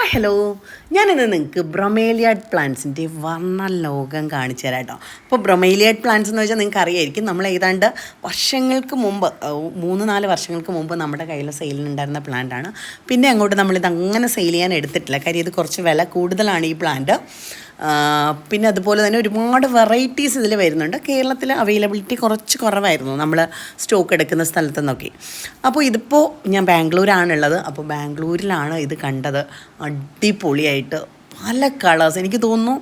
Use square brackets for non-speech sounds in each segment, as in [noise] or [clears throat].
Hi hello ഞാനിന്ന് നിങ്ങൾക്ക് ബ്രൊമേലിയാഡ് പ്ലാന്റ്സിന്റെ വർണ ലോകം കാണിച്ചു തരാം കേട്ടോ അപ്പോൾ ബ്രൊമേലിയാഡ് പ്ലാന്റ്സ് എന്ന് വെച്ചാൽ നിങ്ങൾക്ക് അറിയായിരിക്കും നമ്മൾ ഏതാണ്ട് വർഷങ്ങൾക്ക് മുമ്പ് മൂന്ന് നാല് വർഷങ്ങൾക്ക് മുമ്പ് നമ്മുടെ കയ്യിൽ സെയിലിനുണ്ടായിരുന്ന പ്ലാന്റ് ആണ്. പിന്നെ അങ്ങോട്ട് നമ്മളിത് അങ്ങനെ സെയിൽ ചെയ്യാൻ എടുത്തിട്ടില്ല. കാര്യം ഇത് കുറച്ച് വില കൂടുതലാണ് ഈ പ്ലാന്റ് പിന്നെ അതുപോലെ തന്നെ ഒരുപാട് വെറൈറ്റീസ് ഇതിൽ വരുന്നുണ്ട്. കേരളത്തിൽ അവൈലബിലിറ്റി കുറച്ച് കുറവായിരുന്നു നമ്മൾ സ്റ്റോക്ക് എടുക്കുന്ന സ്ഥലത്തു നിന്നൊക്കെ അപ്പോൾ ഇതിപ്പോൾ ഞാൻ ബാംഗ്ലൂരാണുള്ളത്. അപ്പോൾ ബാംഗ്ലൂരിലാണ് ഇത് കണ്ടത്. അടിപൊളിയായിട്ട് പല കളേഴ്സ് എനിക്ക് തോന്നുന്നു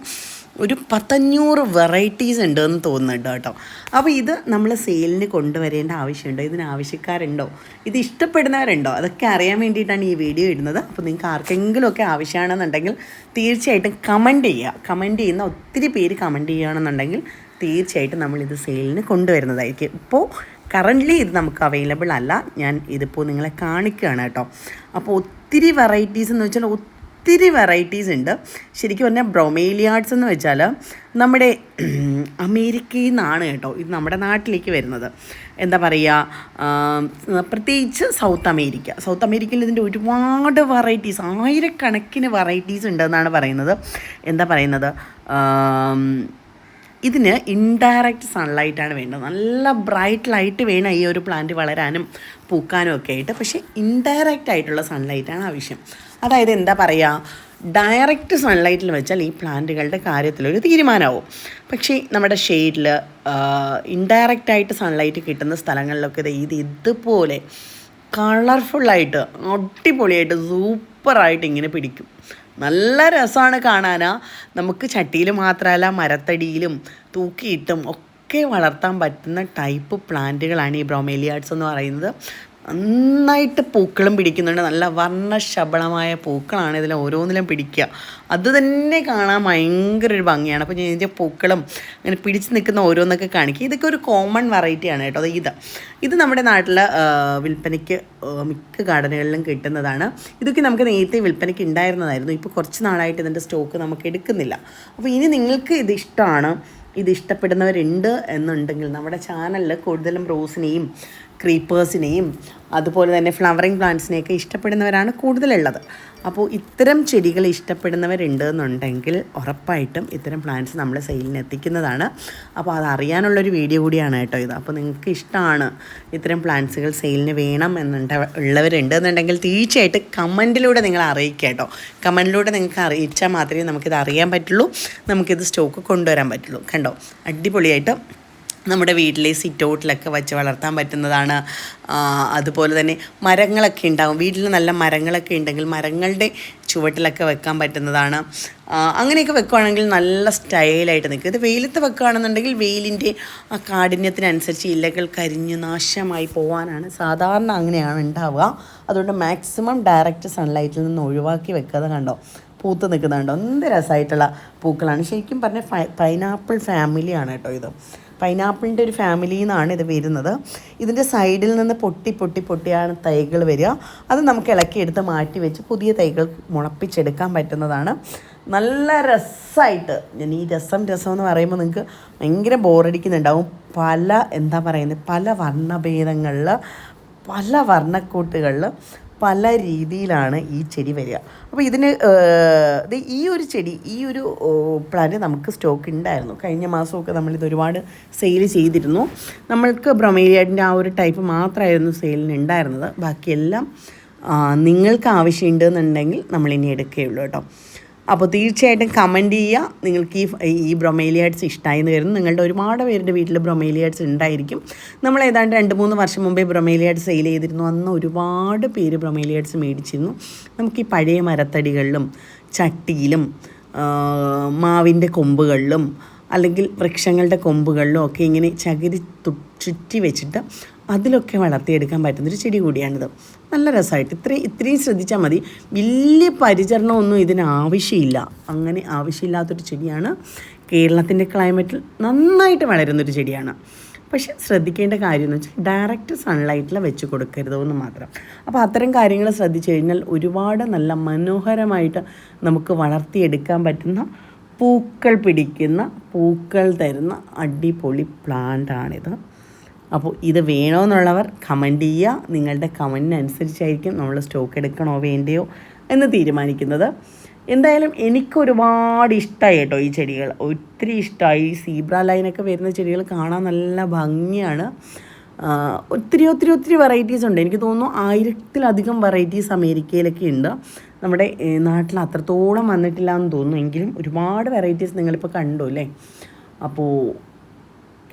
ഒരു പത്തഞ്ഞൂറ് വെറൈറ്റീസ് ഉണ്ട് എന്ന് തോന്നുന്നുണ്ട് കേട്ടോ. അപ്പോൾ ഇത് നമ്മൾ സെയിലിന് കൊണ്ടുവരേണ്ട ആവശ്യമുണ്ടോ? ഇതിന് ആവശ്യക്കാരുണ്ടോ? ഇത് ഇഷ്ടപ്പെടുന്നവരുണ്ടോ? അതൊക്കെ അറിയാൻ വേണ്ടിയിട്ടാണ് ഈ വീഡിയോ ഇടുന്നത്. അപ്പോൾ നിങ്ങൾക്ക് ആർക്കെങ്കിലുമൊക്കെ ആവശ്യമാണെന്നുണ്ടെങ്കിൽ തീർച്ചയായിട്ടും കമന്റ് ചെയ്യുക. കമന്റ് ചെയ്യുന്ന ഒത്തിരി പേര് കമന്റ് ചെയ്യുകയാണെന്നുണ്ടെങ്കിൽ തീർച്ചയായിട്ടും നമ്മളിത് സെയിലിന് കൊണ്ടുവരുന്നതായിരിക്കും. ഇപ്പോൾ കറന്റ്ലി ഇത് നമുക്ക് അവൈലബിൾ അല്ല. ഞാൻ ഇതിപ്പോൾ നിങ്ങളെ കാണിക്കുകയാണ് കേട്ടോ. അപ്പോൾ ഒത്തിരി വെറൈറ്റീസ് എന്ന് വെച്ചാൽ ഒത്തിരി വെറൈറ്റീസ് ഉണ്ട്. ശരിക്കും പറഞ്ഞാൽ ബ്രൊമേലിയാർഡ്സ് എന്ന് വെച്ചാൽ നമ്മുടെ [clears throat] അമേരിക്കയിൽ നിന്നാണ് കേട്ടോ ഇത് നമ്മുടെ നാട്ടിലേക്ക് വരുന്നത്. എന്താ പറയുക പ്രത്യേകിച്ച് സൗത്ത് അമേരിക്ക. സൗത്ത് അമേരിക്കയിൽ ഇതിന്റെ ഒരുപാട് വെറൈറ്റീസ് ആയിരക്കണക്കിന് വെറൈറ്റീസ് ഉണ്ടെന്നാണ് പറയുന്നത്. എന്താ പറയുന്നത്? ഇതിന് ഇൻഡയറക്റ്റ് സൺലൈറ്റാണ് വേണ്ടത്. നല്ല ബ്രൈറ്റ് ലൈറ്റ് വേണം ഈ ഒരു പ്ലാന്റ് വളരാനും പൂക്കാനും ഒക്കെ ആയിട്ട്. പക്ഷേ ഇൻഡയറക്റ്റ് ആയിട്ടുള്ള സൺലൈറ്റാണ് ആവശ്യം. അതായത് എന്താ പറയുക ഡയറക്റ്റ് സൺലൈറ്റിൽ വെച്ചാൽ ഈ പ്ലാന്റുകളുടെ കാര്യത്തിലൊരു തീരുമാനമാവും. പക്ഷേ നമ്മുടെ ഷെയ്ഡിൽ ഇൻഡയറക്റ്റ് ആയിട്ട് സൺലൈറ്റ് കിട്ടുന്ന സ്ഥലങ്ങളിലൊക്കെ ഇത് ഇതുപോലെ കളർഫുള്ളായിട്ട് അടിപൊളിയായിട്ട് സൂപ്പറായിട്ട് ഇങ്ങനെ പിടിക്കും. നല്ല രസമാണ് കാണാനാ. നമുക്ക് ചട്ടിയിൽ മാത്രമല്ല മരത്തടിയിലും തൂക്കിയിട്ടും ഒക്കെ വളർത്താൻ പറ്റുന്ന ടൈപ്പ് പ്ലാന്റുകളാണ് ഈ ബ്രോമേലിയാഡ്സ് എന്ന് പറയുന്നത്. നന്നായിട്ട് പൂക്കളും പിടിക്കുന്നുണ്ട്. നല്ല വർണശബളമായ പൂക്കളാണ് ഇതിൽ ഓരോന്നിലും പിടിക്കുക. അത് തന്നെ കാണാൻ ഭയങ്കര ഒരു ഭംഗിയാണ്. അപ്പോൾ ഞാൻ ഇതിന്റെ പൂക്കളും അങ്ങനെ പിടിച്ച് നിൽക്കുന്ന ഓരോന്നൊക്കെ കാണിക്കുക ഇതൊക്കെ ഒരു കോമൺ വെറൈറ്റിയാണ് കേട്ടോ. അത് ഇത്. ഇത് നമ്മുടെ നാട്ടിൽ വിൽപ്പനയ്ക്ക് മിക്ക ഗാർഡനുകളിലും കിട്ടുന്നതാണ്. ഇതൊക്കെ നമുക്ക് നേരത്തെ വിൽപ്പനയ്ക്ക് ഉണ്ടായിരുന്നതായിരുന്നു. ഇപ്പോൾ കുറച്ച് നാളായിട്ട് ഇതിന്റെ സ്റ്റോക്ക് നമുക്ക് എടുക്കുന്നില്ല. അപ്പോൾ ഇനി നിങ്ങൾക്ക് ഇത് ഇത് ഇഷ്ടപ്പെടുന്നവരുണ്ട് എന്നുണ്ടെങ്കിൽ നമ്മുടെ ചാനലിൽ കൂടുതലും റോസിനെയും ക്രീപ്പേഴ്സിനെയും അതുപോലെ തന്നെ ഫ്ലവറിങ് പ്ലാന്റ്സിനെയൊക്കെ ഇഷ്ടപ്പെടുന്നവരാണ് കൂടുതലുള്ളത്. അപ്പോൾ ഇത്തരം ചെടികൾ ഇഷ്ടപ്പെടുന്നവരുണ്ട് എന്നുണ്ടെങ്കിൽ ഉറപ്പായിട്ടും ഇത്തരം പ്ലാന്റ്സ് നമ്മൾ സെയിലിന് എത്തിക്കുന്നതാണ്. അപ്പോൾ അത് അറിയാനുള്ളൊരു വീഡിയോ കൂടിയാണ് കേട്ടോ ഇത്. അപ്പോൾ നിങ്ങൾക്ക് ഇഷ്ടമാണ് ഇത്തരം പ്ലാന്റ്സുകൾ സെയിലിന് വേണം എന്നുണ്ട ഉള്ളവരുണ്ട് എന്നുണ്ടെങ്കിൽ തീർച്ചയായിട്ടും കമന്റിലൂടെ നിങ്ങൾ അറിയിക്കുക കേട്ടോ. കമന്റിലൂടെ നിങ്ങൾക്ക് അറിയിച്ചാൽ മാത്രമേ നമുക്കിത് അറിയാൻ പറ്റുള്ളൂ. നമുക്കിത് സ്റ്റോക്ക് കൊണ്ടുവരാൻ പറ്റുള്ളൂ. കണ്ടോ? അടിപൊളിയായിട്ട് നമ്മുടെ വീട്ടിലെ സിറ്റ് ഔട്ടിലൊക്കെ വച്ച് വളർത്താൻ പറ്റുന്നതാണ്. അതുപോലെ തന്നെ മരങ്ങളൊക്കെ ഉണ്ടാവും. വീട്ടിൽ നല്ല മരങ്ങളൊക്കെ ഉണ്ടെങ്കിൽ മരങ്ങളുടെ ചുവട്ടിലൊക്കെ വെക്കാൻ പറ്റുന്നതാണ്. അങ്ങനെയൊക്കെ വെക്കുകയാണെങ്കിൽ നല്ല സ്റ്റൈലായിട്ട് നിൽക്കും. ഇത് വെയിലത്ത് വെക്കുകയാണെന്നുണ്ടെങ്കിൽ വെയിലിന്റെ ആ കാഠിന്യത്തിനനുസരിച്ച് ഇലകൾ കരിഞ്ഞു നാശമായി പോകാനാണ് സാധാരണ അങ്ങനെയാണ് ഉണ്ടാവുക. അതുകൊണ്ട് മാക്സിമം ഡയറക്റ്റ് സൺലൈറ്റിൽ നിന്ന് ഒഴിവാക്കി വെക്കാതെ കണ്ടോ പൂത്ത് നിൽക്കുന്നുണ്ടോ എന്ത് രസമായിട്ടുള്ള പൂക്കളാണ്. ശരിക്കും പറഞ്ഞാൽ പൈനാപ്പിൾ ഫാമിലിയാണ് കേട്ടോ ഇത്. പൈനാപ്പിളിന്റെ ഒരു ഫാമിലിയിൽ നിന്നാണ് ഇത് വരുന്നത്. ഇതിന്റെ സൈഡിൽ നിന്ന് പൊട്ടി പൊട്ടി പൊട്ടിയാണ് തൈകൾ വരിക. അത് നമുക്ക് ഇളക്കിയെടുത്ത് മാറ്റി വെച്ച് പുതിയ തൈകൾ മുളപ്പിച്ചെടുക്കാൻ പറ്റുന്നതാണ്. നല്ല രസമായിട്ട് ഞാൻ ഈ രസം രസം എന്ന് പറയുമ്പോൾ നിങ്ങൾക്ക് ഭയങ്കര ബോറടിക്കുന്നുണ്ടാവും പല എന്താ പറയുന്നത്? പല വർണഭേദങ്ങളിൽ പല വർണക്കൂട്ടുകളിൽ പല രീതിയിലാണ് ഈ ചെടി വരിക. അപ്പോൾ ഇതിന് ഈ ഒരു ചെടി ഈ ഒരു പ്ലാന്റ് നമുക്ക് സ്റ്റോക്ക് ഉണ്ടായിരുന്നു കഴിഞ്ഞ മാസമൊക്കെ നമ്മളിത് ഒരുപാട് സെയിൽ ചെയ്തിരുന്നു. നമ്മൾക്ക് ബ്രൊമേലിയാഡിന്റെ ആ ഒരു ടൈപ്പ് മാത്രമായിരുന്നു സെയിലിന് ഉണ്ടായിരുന്നത് ബാക്കിയെല്ലാം നിങ്ങൾക്ക് ആവശ്യമുണ്ടെന്നുണ്ടെങ്കിൽ നമ്മൾ എടുക്കുകയുള്ളൂ കേട്ടോ. അപ്പോൾ തീർച്ചയായിട്ടും കമന്റ് ചെയ്യുക. നിങ്ങൾക്ക് ഈ ഈ ബ്രൊമേലിയാഡ്സ് ഇഷ്ടമായി എന്ന് കരുതുന്നു. നിങ്ങളുടെ ഒരുപാട് പേരുടെ വീട്ടിൽ ബ്രൊമേലിയാഡ്സ് ഉണ്ടായിരിക്കും. നമ്മൾ ഏതാണ്ട് രണ്ട് മൂന്ന് വർഷം മുമ്പേ ബ്രൊമേലിയാഡ്സ് സെയിൽ ചെയ്തിരുന്നു. അന്ന് ഒരുപാട് പേര് ബ്രൊമേലിയാഡ്സ് മേടിച്ചിരുന്നു. നമുക്ക് ഈ പഴയ മരത്തടികളിലും ചട്ടിയിലും മാവിന്റെ കൊമ്പുകളിലും അല്ലെങ്കിൽ വൃക്ഷങ്ങളുടെ കൊമ്പുകളിലും ഒക്കെ ഇങ്ങനെ ചകിരി ചുറ്റി വെച്ചിട്ട് അതിലൊക്കെ വളർത്തിയെടുക്കാൻ പറ്റുന്നൊരു ചെടി കൂടിയാണിത്. നല്ല രസമായിട്ട്. ഇത്രയും ഇത്രയും ശ്രദ്ധിച്ചാൽ മതി. വലിയ പരിചരണമൊന്നും ഇതിന് ആവശ്യമില്ല. അങ്ങനെ ആവശ്യമില്ലാത്തൊരു ചെടിയാണ്. കേരളത്തിന്റെ ക്ലൈമറ്റിൽ നന്നായിട്ട് വളരുന്നൊരു ചെടിയാണ്. പക്ഷെ ശ്രദ്ധിക്കേണ്ട കാര്യം എന്ന് വെച്ചാൽ ഡയറക്റ്റ് സൺലൈറ്റിൽ വെച്ച് കൊടുക്കരുതെന്ന് മാത്രം. അപ്പോൾ അത്തരം കാര്യങ്ങൾ ശ്രദ്ധിച്ചു കഴിഞ്ഞാൽ ഒരുപാട് നല്ല മനോഹരമായിട്ട് നമുക്ക് വളർത്തിയെടുക്കാൻ പറ്റുന്ന പൂക്കൾ പിടിക്കുന്ന പൂക്കൾ തരുന്ന അടിപൊളി പ്ലാന്റാണിത് അപ്പോൾ ഇത് വേണമെന്നുള്ളവർ കമന്റ് ചെയ്യുക. നിങ്ങളുടെ കമന്റിനനുസരിച്ചായിരിക്കും നമ്മൾ സ്റ്റോക്ക് എടുക്കണോ വേണ്ടയോ എന്ന് തീരുമാനിക്കുന്നത്. എന്തായാലും എനിക്ക് ഒരുപാട് ഇഷ്ടമായി കേട്ടോ ഈ ചെടികൾ. ഒത്തിരി ഇഷ്ടമായി സീബ്ര ലൈനൊക്കെ വരുന്ന ചെടികൾ കാണാൻ നല്ല ഭംഗിയാണ്. ഒത്തിരി ഒത്തിരി ഒത്തിരി വെറൈറ്റീസ് ഉണ്ട്. എനിക്ക് തോന്നുന്നു ആയിരത്തിലധികം വെറൈറ്റീസ് അമേരിക്കയിലൊക്കെ ഉണ്ട്. നമ്മുടെ നാട്ടിൽ അത്രത്തോളം വന്നിട്ടില്ല എന്ന് തോന്നുന്നു. എങ്കിലും ഒരുപാട് വെറൈറ്റീസ് നിങ്ങളിപ്പോൾ കണ്ടു അല്ലേ? അപ്പോൾ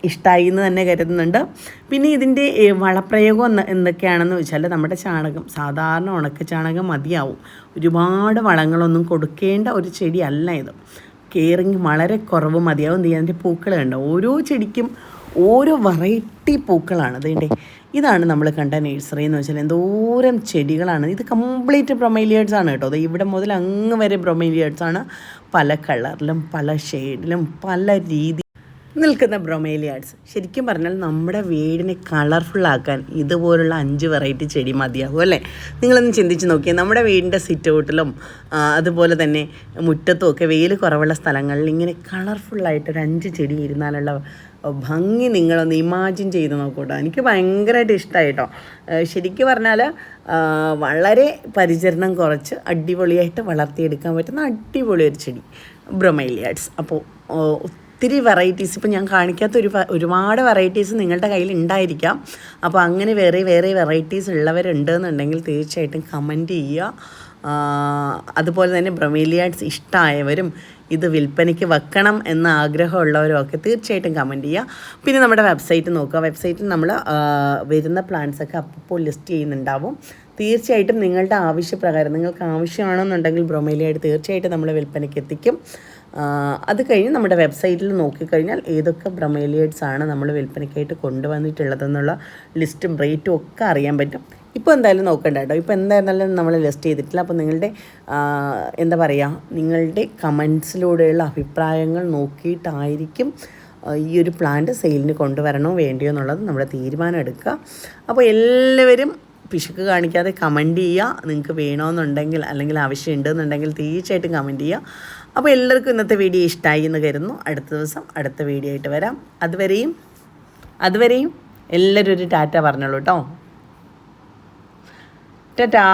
ഇഷ്ടമായി എന്ന് തന്നെ കരുതുന്നുണ്ട്. പിന്നെ ഇതിന്റെ വളപ്രയോഗം എന്തൊക്കെയാണെന്ന് വെച്ചാൽ നമ്മുടെ ചാണകം സാധാരണ ഉണക്ക ചാണകം മതിയാവും. ഒരുപാട് വളങ്ങളൊന്നും കൊടുക്കേണ്ട ഒരു ചെടിയല്ല ഇത്. കെയറിങ് വളരെ കുറവ് മതിയാവും. എന്ത് ചെയ്യാൻ അതിന്റെ കണ്ടോ? ഓരോ ചെടിക്കും ഓരോ വെറൈറ്റി പൂക്കളാണ്. അതേണ്ടേ ഇതാണ് നമ്മൾ കണ്ട നഴ്സറി എന്ന് വെച്ചാൽ എന്തോരം ചെടികളാണ്. ഇത് കംപ്ലീറ്റ് ബ്രൊമൈലിയേഡ്സ് ആണ് കേട്ടോ. അത് ഇവിടെ മുതൽ അങ്ങ് വരെ ബ്രൊമൈലിയേഡ്സ് ആണ്. പല കളറിലും പല ഷെയ്ഡിലും പല രീതി നിൽക്കുന്ന ബ്രൊമേലിയാഡ്സ്. ശരിക്കും പറഞ്ഞാൽ നമ്മുടെ വീടിനെ കളർഫുള്ളാക്കാൻ ഇതുപോലുള്ള അഞ്ച് വെറൈറ്റി ചെടി മതിയാകും അല്ലേ? നിങ്ങളൊന്ന് ചിന്തിച്ച് നോക്കിയാൽ നമ്മുടെ വീടിന്റെ സിറ്റ് ഔട്ടിലും അതുപോലെ തന്നെ മുറ്റത്തും ഒക്കെ വെയിൽ കുറവുള്ള സ്ഥലങ്ങളിൽ ഇങ്ങനെ കളർഫുള്ളായിട്ടൊരു അഞ്ച് ചെടി ഇരുന്നാലുള്ള ഭംഗി നിങ്ങളൊന്ന് ഇമാജിൻ ചെയ്ത് നോക്കൂട്ടോ. എനിക്ക് ഭയങ്കരമായിട്ട് ഇഷ്ടമായി കേട്ടോ ശരിക്കും പറഞ്ഞാൽ വളരെ പരിചരണം കുറച്ച് അടിപൊളിയായിട്ട് വളർത്തിയെടുക്കാൻ പറ്റുന്ന അടിപൊളി ഒരു ചെടി ബ്രൊമൈലിയാഡ്സ്. അപ്പോൾ ഒത്തിരി വെറൈറ്റീസ് ഇപ്പോൾ ഞാൻ കാണിക്കാത്ത ഒരു ഒരുപാട് വെറൈറ്റീസ് നിങ്ങളുടെ കയ്യിൽ ഉണ്ടായിരിക്കാം. അപ്പോൾ അങ്ങനെ വേറെ വേറെ വെറൈറ്റീസ് ഉള്ളവരുണ്ടെന്നുണ്ടെങ്കിൽ തീർച്ചയായിട്ടും കമന്റ് ചെയ്യുക. അതുപോലെ തന്നെ ബ്രമീലിയാഡ്സ് ഇഷ്ടമായവരും ഇത് വിൽപ്പനയ്ക്ക് വെക്കണം എന്ന ആഗ്രഹമുള്ളവരും ഒക്കെ തീർച്ചയായിട്ടും കമന്റ് ചെയ്യുക. പിന്നെ നമ്മുടെ വെബ്സൈറ്റ് നോക്കുക. വെബ്സൈറ്റിൽ നമ്മൾ വരുന്ന പ്ലാൻസൊക്കെ അപ്പോൾ ലിസ്റ്റ് ചെയ്യുന്നുണ്ടാവും. തീർച്ചയായിട്ടും നിങ്ങളുടെ ആവശ്യപ്രകാരം നിങ്ങൾക്ക് ആവശ്യമാണെന്നുണ്ടെങ്കിൽ ബ്രൊമേലിയായിട്ട് തീർച്ചയായിട്ടും നമ്മൾ വിൽപ്പനയ്ക്ക് എത്തിക്കും. അത് കഴിഞ്ഞ് നമ്മുടെ വെബ്സൈറ്റിൽ നോക്കിക്കഴിഞ്ഞാൽ ഏതൊക്കെ ബ്രമേലിയേഡ്സ് ആണ് നമ്മൾ വിൽപ്പനയ്ക്കായിട്ട് കൊണ്ടുവന്നിട്ടുള്ളതെന്നുള്ള ലിസ്റ്റും റേറ്റും ഒക്കെ അറിയാൻ പറ്റും. ഇപ്പോൾ എന്തായാലും നോക്കണ്ട കേട്ടോ. ഇപ്പോൾ എന്തായിരുന്നാലും നമ്മൾ ലിസ്റ്റ് ചെയ്തിട്ടില്ല. അപ്പോൾ നിങ്ങളുടെ എന്താ പറയുക നിങ്ങളുടെ കമൻസിലൂടെയുള്ള അഭിപ്രായങ്ങൾ നോക്കിയിട്ടായിരിക്കും ഈ ഒരു പ്ലാന്റ് സെയിലിന് കൊണ്ടുവരണോ വേണ്ടിയോ എന്നുള്ളത് നമ്മുടെ തീരുമാനം എടുക്കുക. അപ്പോൾ എല്ലാവരും പിശുക്ക് കാണിക്കാതെ കമന്റ് ചെയ്യുക. നിങ്ങൾക്ക് വേണമെന്നുണ്ടെങ്കിൽ അല്ലെങ്കിൽ ആവശ്യമുണ്ടെന്നുണ്ടെങ്കിൽ തീർച്ചയായിട്ടും കമന്റ് ചെയ്യുക. അപ്പോൾ എല്ലാവർക്കും ഇന്നത്തെ വീഡിയോ ഇഷ്ടമായി എന്ന് കരുതുന്നു. അടുത്ത ദിവസം അടുത്ത വീഡിയോ ആയിട്ട് വരാം. അതുവരെയും അതുവരെയും എല്ലാവരും ഒരു ടാറ്റ പറഞ്ഞോളൂ കേട്ടോ. ടാറ്റാ.